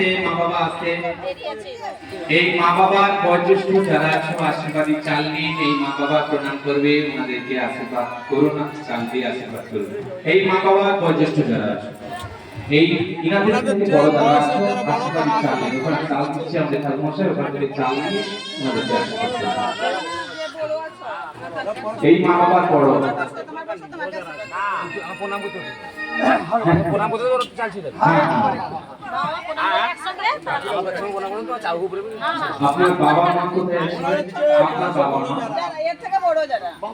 আস্তে মা বাবা আস্তে এই মা বাবার বয়োজ্যেষ্ঠ যারা আছো আশীর্বাদী চাল নিন এই মা বাবা প্রণাম করবে ওনাদেরকে আশীর্বাদ করুন চাল দিয়ে আশীর্বাদ করবে এই মা বাবার বয়োজ্যেষ্ঠ যারা আছে এই ইনাদের থেকে বড় যারা আছো আশীর্বাদী চাল ওখানে চাল দিচ্ছে আমাদের ঠাকুরমশাই ওখান চাল নিয়ে ওনাদেরকে আশীর্বাদ করবে এই মা বাবার বড় প্রণাম করতে প্রণাম করতে হবে। আপনার বাবা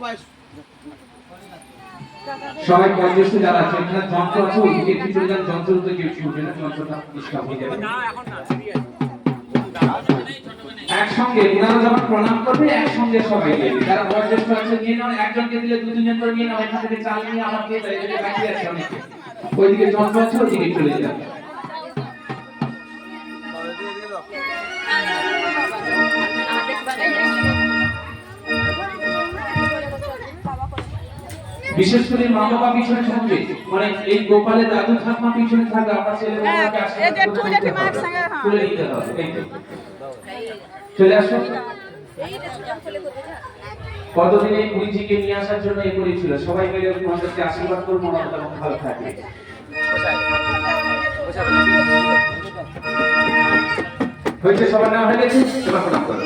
মা সবাই বয়োজ্যেষ্ঠ যারা আছে যন্ত্র আছে যন্ত্র তো কেউ ছুটবে না, যন্ত্রটা ডিস্টার্ব হয়ে যাবে। একসঙ্গে, ওনারা যখন প্রণাম করবে, একসঙ্গে সবাই দেবে যারা বয়োজ্যেষ্ঠ আছে, নিয়ে নাও, একজনকে দিলে দু তিনজন করে নিয়ে নাও, এখান থেকে চাল নিয়ে আমাকে ওইদিকে যন্ত্র আছে ওইদিকে চলে যাবে। বিশেষ করে মা বাবা পিছনে থাকবে। মানে এই গোপালে দাদু ঠাকুমা পিছনে থাকবে আমার ছেলে হ্যাঁ। তুলে নিতে হবে চলে আসো। কতদিন এই পুরীজিকে নিয়ে আসার জন্য এ করেছিল? সবাই মিলে তোমাদেরকে আশীর্বাদ করব মনে তেমন ভালো থাকে। হয়েছে সবার নাম হয়ে গেছে এবার প্রণাম করো।